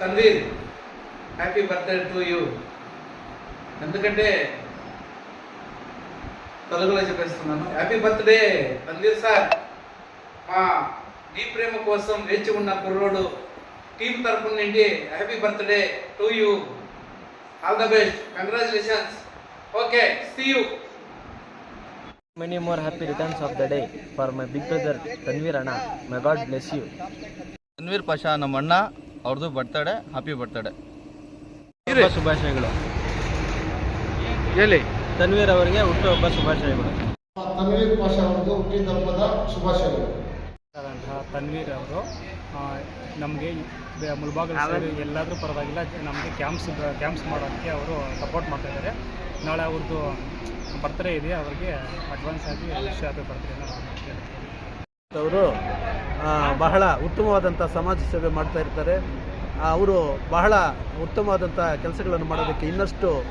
Tanvir happy birthday to you. ఎందుకంటే తెలుగులో చెప్పేస్తున్నాను. Happy birthday Tanvir sir. మా నీ ప్రేమ కోసం వేచి ఉన్న కుర్రోడు టీం తరపు నుండి happy birthday to you. All the best. Congratulations. Okay see you. Many more happy returns of the day for my big brother Tanvir Anna. May God bless you. Tanvir Pasha Namanna, ಅವ್ರದ್ದು birthday happy birthday ಶುಭಾಶಯಗಳು. ಹೇಳಿ. ತನ್ವೀರ್ ಅವರಿಗೆ ಹುಟ್ಟುಹಬ್ಬ ಶುಭಾಶಯಗಳು. ತನ್ವೀರ್ ಪಾಷಾ ಅವರದ್ದು ಹುಟ್ಟಿದಬ್ಬದ ಶುಭಾಶಯಗಳು. ತನ್ವೀರ್ ಅವರು ನಮಗೆ ಮುಲ್ಬಾಗಲ್ ಸೈಡ್ ಎಲ್ಲಾದರೂ ಪರವಾಗಿಲ್ಲ ನಮಗೆ ಕ್ಯಾಂಪ್ಸ್ ಕ್ಯಾಂಪ್ಸ್ ಮಾಡೋಕ್ಕೆ ಅವರು ಸಪೋರ್ಟ್ ಮಾಡ್ತಾ ಇದ್ದಾರೆ. ನಾಳೆ ಅವ್ರದ್ದು ಬರ್ತ್ಡೇ ಇದೆ ಅವರಿಗೆ ಅಡ್ವಾನ್ಸ್ ಆಗಿ ವಿಶ್ ಹ್ಯಾಪಿ ಬರ್ತ್ಡೇನ ಹೇಳ್ತೀನಿ ಅವರು ಬಹಳ ಉತ್ತಮವಾದಂಥ ಸಮಾಜ ಸೇವೆ ಮಾಡ್ತಾ ಇರ್ತಾರೆ. ಅವರು ಬಹಳ ಉತ್ತಮವಾದಂಥ ಕೆಲಸಗಳನ್ನು ಮಾಡೋದಕ್ಕೆ ಇನ್ನಷ್ಟು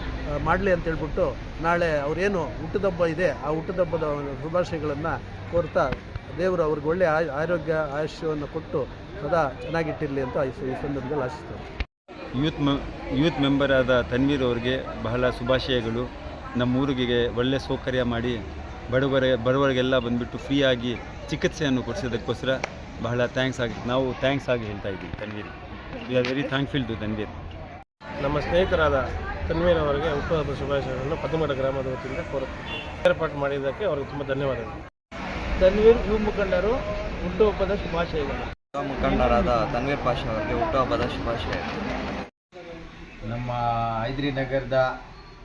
ಮಾಡಲಿ ಅಂತ ಹೇಳ್ಬಿಟ್ಟು ನಾಳೆ ಅವರೇನು ಹುಟ್ಟುದಬ್ಬ ಇದೆ, ಆ ಹುಟ್ಟುದಬ್ಬದ ಶುಭಾಶಯಗಳನ್ನು ಕೋರ್ತಾ ದೇವರು ಅವ್ರಿಗೆ ಒಳ್ಳೆಯ ಆಯ್- ಆರೋಗ್ಯ, ಆಯುಷ್ಯವನ್ನು ಕೊಟ್ಟು ಸದಾ ಚೆನ್ನಾಗಿಟ್ಟಿರಲಿ ಅಂತ ಈ ಸಂದರ್ಭದಲ್ಲಿ ಆಶಿಸ್ತೇನೆ ಯೂತ್ ಯೂತ್ ಮೆಂಬರ್ ಆದ ತನ್ವೀರ್ ಅವರಿಗೆ ಬಹಳ ಶುಭಾಶಯಗಳು. ನಮ್ಮ ಊರಿಗೆ ಒಳ್ಳೆ ಸೌಕರ್ಯ ಮಾಡಿ ಬಡವರ, ಬಡವರಿಗೆಲ್ಲ ಬಂದುಬಿಟ್ಟು ಫ್ರೀಯಾಗಿ ಚಿಕಿತ್ಸೆಯನ್ನು ಕೊಡಿಸೋದಕ್ಕೋಸ್ಕರ ಬಹಳ ಥ್ಯಾಂಕ್ಸ್ ಆಗಿ ನಾವು ಥ್ಯಾಂಕ್ಸ್ ಆಗಿ ಹೇಳ್ತಾ ಇದ್ದೀವಿ Tanvir. We are very thankful to Tanvir. ನಮ್ಮ ಸ್ನೇಹಿತರಾದ ತನ್ವೀರ್ ಅವರಿಗೆ ಹುಟ್ಟುಹಬ್ಬ ಶುಭಾಶಯಗಳನ್ನು ಪದ್ಮಡ ಗ್ರಾಮದ ವತಿಯಿಂದ ಕೋರುತ್ತೇವೆ. ಏರ್ಪಾಟ್ ಮಾಡಿದ್ದಕ್ಕೆ ಅವರಿಗೆ ತುಂಬ ಧನ್ಯವಾದಗಳು. ತನ್ವೀರ್ ಯುವ ಮುಖಂಡರು ಹುಟ್ಟುಹಬ್ಬದ ಶುಭಾಶಯಗಳು. ಮುಖಂಡರಾದ ತನ್ವೀರ್ ಪಾಷ ಅವರಿಗೆ ಹುಟ್ಟುಹಬ್ಬದ ಶುಭಾಶಯ. ನಮ್ಮ ಹೈದ್ರಿ ನಗರದ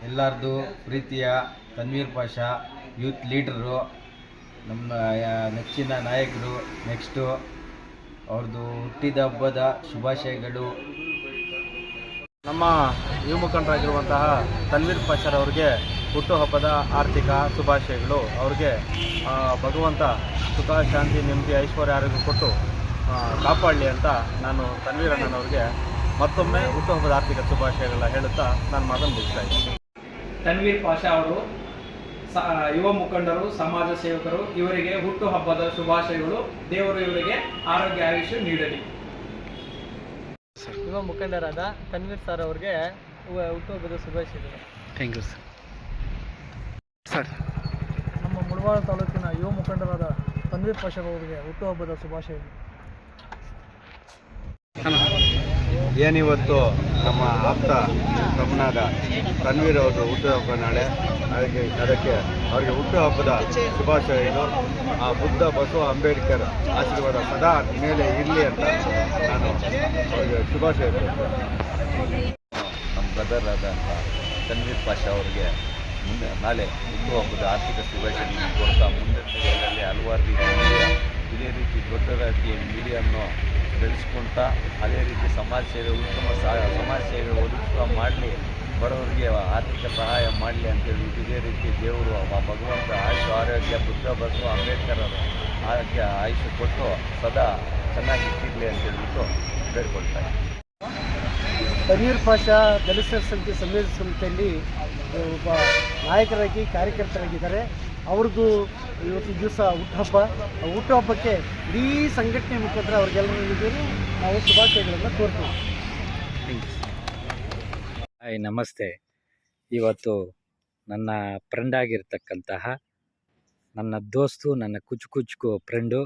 ಎಲ್ಲರದು ಪ್ರೀತಿಯ ತನ್ವೀರ್ ಪಾಷ ಯೂತ್ ಲೀಡ್ರು ನಮ್ಮ ನೆಚ್ಚಿನ ನಾಯಕರು ನೆಕ್ಸ್ಟು ಅವ್ರದ್ದು ಹುಟ್ಟಿದ ಹಬ್ಬದ ಶುಭಾಶಯಗಳು. ನಮ್ಮ ಯುವ ಮುಖಂಡರಾಗಿರುವಂತಹ ತನ್ವೀರ್ ಪಾಷರ್ ಅವರಿಗೆ ಹುಟ್ಟುಹಬ್ಬದ ಆರ್ಥಿಕ ಶುಭಾಶಯಗಳು. ಅವ್ರಿಗೆ ಭಗವಂತ ಸುಖ ಶಾಂತಿ ನೆಮ್ಮದಿ ಐಶ್ವರ್ಯ ಆರೋಗ್ಯ ಕೊಟ್ಟು ಕಾಪಾಡಲಿ ಅಂತ ನಾನು ತನ್ವೀರ್ ಅಣ್ಣನವ್ರಿಗೆ ಮತ್ತೊಮ್ಮೆ ಹುಟ್ಟುಹಬ್ಬದ ಆರ್ಥಿಕ ಶುಭಾಶಯಗಳನ್ನ ಹೇಳುತ್ತಾ ನಾನು ಮಾತನ್ನು ಮುಗಿಸ್ತಾ ಇದ್ದೀನಿ. ತನ್ವೀರ್ ಪಾಷಾ ಅವರು ಯುವ ಮುಖಂಡರು ಸಮಾಜ ಸೇವಕರು ಇವರಿಗೆ ಹುಟ್ಟುಹಬ್ಬದ ಶುಭಾಶಯಗಳು. ದೇವರು ಇವರಿಗೆ ಆರೋಗ್ಯ ಆಯುಷ್ಯ ನೀಡಲಿ. ಯುವ ಮುಖಂಡರಾದ ತನ್ವೀರ್ ಸರ್ ಅವರಿಗೆ ಹುಟ್ಟುಹಬ್ಬದ ಶುಭಾಶಯಗಳು. Thank you sir. ನಮ್ಮ ಮುಳವಾಡ ತಾಲೂಕಿನ ಯುವ ಮುಖಂಡರಾದ ತನ್ವೀರ್ ಪಾಷಾ ಅವರಿಗೆ ಹುಟ್ಟುಹಬ್ಬದ ಶುಭಾಶಯಗಳು. ಏನಿವತ್ತು ನಮ್ಮ ಆಪ್ತ ತಮ್ಮನಾದ ತನ್ವೀರ್ ಅವರು ಹುಟ್ಟುಹಬ್ಬ ನಾಳೆ. ಅದಕ್ಕೆ ಅದಕ್ಕೆ ಅವರಿಗೆ ಹುಟ್ಟುಹಬ್ಬದ ಶುಭಾಶಯಗಳು ಆ ಬುದ್ಧ ಬಸವ ಅಂಬೇಡ್ಕರ್ ಆಶೀರ್ವಾದ ಸದಾ ಮೇಲೆ ಇರಲಿ ಅಂತ ನಾನು ಅವರಿಗೆ ಶುಭಾಶಯ ನಮ್ಮ ಬ್ರದರ್ ಆದಂಥ ತನ್ವೀರ್ ಪಾಷಾ ಅವರಿಗೆ ಮುಂದೆ ನಾಳೆ ಹುಟ್ಟುಹಬ್ಬದ ಆರ್ಥಿಕ ಶುಭಾಶಯಗಳನ್ನು ಕೊಡ್ತಾ ದಿನಗಳಲ್ಲಿ ಹಲವಾರು ರೀತಿಯ ಇದೇ ರೀತಿ ದೊಡ್ಡದಾಗಿ ಮೀಡಿಯನ್ನು ಬೆಳೆಸ್ಕೊಳ್ತಾ ಅದೇ ರೀತಿ ಸಮಾಜ ಸೇವೆ, ಉತ್ತಮ ಸಮಾಜ ಸೇವೆ ಒದಗಿಸುವ ಮಾಡಲಿ, ಬಡವರಿಗೆ ಆರ್ಥಿಕ ಸಹಾಯ ಮಾಡಲಿ ಅಂತೇಳಿ ಇದೇ ರೀತಿ ದೇವರು ಭಗವಂತ ಆಯುಷ್, ಆರೋಗ್ಯ, ಬುದ್ಧ, ಬಸವ ಅಂಬೇಡ್ಕರ್ ಅವರ ಆರೋಗ್ಯ ಆಯುಷ್ಯ ಕೊಟ್ಟು ಸದಾ ಚೆನ್ನಾಗಿ ಇಟ್ಟಿರಲಿ ಅಂತ ಹೇಳ್ಬಿಟ್ಟು ಬೇಡ್ಕೊಳ್ತಾರೆ ತನ್ವೀರ್ ಪಾಷಾ ದಲಿತ ಸಂಖ್ಯೆ ಸಮಿತಿಯಲ್ಲಿ ಒಬ್ಬ ನಾಯಕರಾಗಿ, ಕಾರ್ಯಕರ್ತರಾಗಿದ್ದಾರೆ. ಅವ್ರದ್ದು ಇವತ್ತು ದಿವಸ ಹುಟ್ಟುಹಬ್ಬ ಹುಟ್ಟುಹಬ್ಬಕ್ಕೆ ಇಡೀ ಸಂಘಟನೆ ಮುಖಾಂತರ ಅವ್ರಿಗೆಲ್ಲರಿಗೂ ನಾವು ಶುಭಾಶಯಗಳನ್ನು ಕೋರ್ತೀವಿ. ಹಾಯ್ ನಮಸ್ತೆ. ಇವತ್ತು ನನ್ನ ಫ್ರೆಂಡ್ ಆಗಿರ್ತಕ್ಕಂತಹ ನನ್ನ ದೋಸ್ತು, ನನ್ನ ಕುಚ್ ಕುಚ್ಕು ಫ್ರೆಂಡು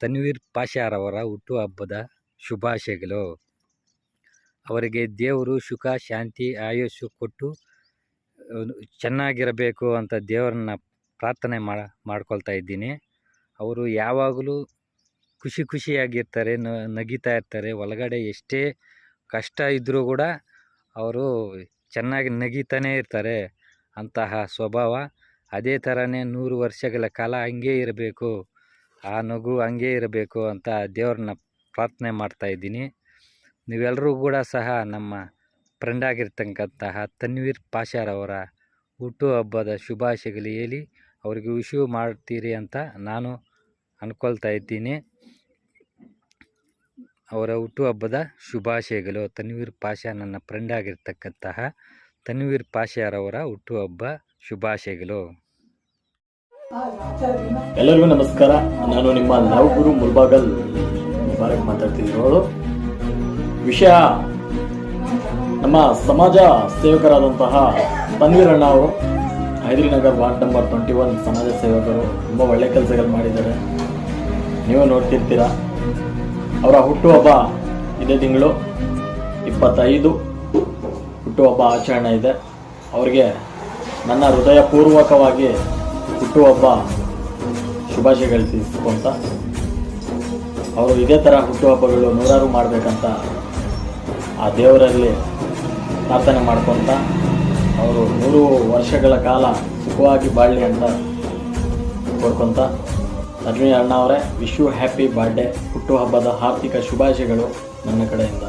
ತನ್ವೀರ್ ಪಾಷಾರವರ ಹುಟ್ಟುಹಬ್ಬದ ಶುಭಾಶಯಗಳು. ಅವರಿಗೆ ದೇವರು ಸುಖ, ಶಾಂತಿ ಆಯುಷ್ಯ ಕೊಟ್ಟು ಚೆನ್ನಾಗಿರಬೇಕು ಅಂತ ದೇವರನ್ನ ಪ್ರಾರ್ಥನೆ ಮಾಡ, ಮಾಡ್ಕೊಳ್ತಾ ಇದ್ದೀನಿ. ಅವರು ಯಾವಾಗಲೂ ಖುಷಿ ಖುಷಿಯಾಗಿರ್ತಾರೆ, ನ, ನಗಿತಾ ಇರ್ತಾರೆ. ಒಳಗಡೆ ಎಷ್ಟೇ ಕಷ್ಟ ಇದ್ದರೂ ಕೂಡ ಅವರು ಚೆನ್ನಾಗಿ ನಗಿತಾನೇ ಇರ್ತಾರೆ. ಅಂತಹ ಸ್ವಭಾವ. ಅದೇ ಥರನೇ ನೂರು ವರ್ಷಗಳ ಕಾಲ ಹಂಗೇ ಇರಬೇಕು, ಆ ನಗು ಹಂಗೇ ಇರಬೇಕು ಅಂತ ದೇವ್ರನ್ನ ಪ್ರಾರ್ಥನೆ ಮಾಡ್ತಾ ಇದ್ದೀನಿ. ನೀವೆಲ್ಲರೂ ಕೂಡ ಸಹ ನಮ್ಮ ಫ್ರೆಂಡ್ ಆಗಿರ್ತಕ್ಕಂತಹ ತನ್ವೀರ್ ಪಾಷಾರವರ ಹುಟ್ಟುಹಬ್ಬದ ಶುಭಾಶಯಗಳು ಹೇಳಿ ಅವ್ರಿಗೆ ಇಶ್ಯೂ ಮಾಡ್ತೀರಿ ಅಂತ ನಾನು ಅಂದ್ಕೊಳ್ತಾ ಇದ್ದೀನಿ. ಅವರ ಹುಟ್ಟುಹಬ್ಬದ ಶುಭಾಶಯಗಳು. ತನ್ವೀರ್ ಪಾಷಾ ನನ್ನ ಫ್ರೆಂಡ್ ಆಗಿರ್ತಕ್ಕಂತಹ ತನ್ವೀರ್ ಪಾಷಾರವರ ಹುಟ್ಟುಹಬ್ಬ ಶುಭಾಶಯಗಳು. ಎಲ್ಲರಿಗೂ ನಮಸ್ಕಾರ. ನಾನು ನಿಮ್ಮ ನಾವುಗುರು ಮುಲ್ಬಾಗಲ್ ಮುಬಾರಕ್ ಮಾತಾಡ್ತಿರೋಳು ವಿಷಯ ನಮ್ಮ ಸಮಾಜ ಸೇವಕರಾದಂತಹ ತನ್ವೀರ್ ಅಣ್ಣ ಅವರು. Haidarinagar ward number twenty one ಸಮಾಜ ಸೇವಕರು ತುಂಬ ಒಳ್ಳೆ ಕೆಲಸಗಳು ಮಾಡಿದ್ದಾರೆ. ನೀವು ನೋಡ್ತಿರ್ತೀರ? ಅವರ ಹುಟ್ಟುಹಬ್ಬ ಇದೇ ತಿಂಗಳು ಇಪ್ಪತ್ತೈದು ಹುಟ್ಟುಹಬ್ಬ ಆಚರಣೆ ಇದೆ. ಅವರಿಗೆ ನನ್ನ ಹೃದಯಪೂರ್ವಕವಾಗಿ ಹುಟ್ಟುಹಬ್ಬ ಶುಭಾಶಯಗಳು ತಿಳಿಸ್ಕೊಂತ ಅವರು ಇದೇ ಥರ ಹುಟ್ಟುಹಬ್ಬಗಳು ನೂರಾರು ಮಾಡಬೇಕಂತ ಆ ದೇವರಲ್ಲಿ ಪ್ರಾರ್ಥನೆ ಮಾಡ್ಕೊತ ಅವರು ನೂರು ವರ್ಷಗಳ ಕಾಲ ಸುಖವಾಗಿ ಬಾಳಲಿ ಅಂತ ಕೋರ್ಕೊಂತ. ಅಣ್ಣ ಅವರೇ ವಿಶ್ ಯು ಹ್ಯಾಪಿ ಬರ್ಡೇ ಹುಟ್ಟುಹಬ್ಬದ ಆರ್ಥಿಕ ಶುಭಾಶಯಗಳು ನನ್ನ ಕಡೆಯಿಂದ.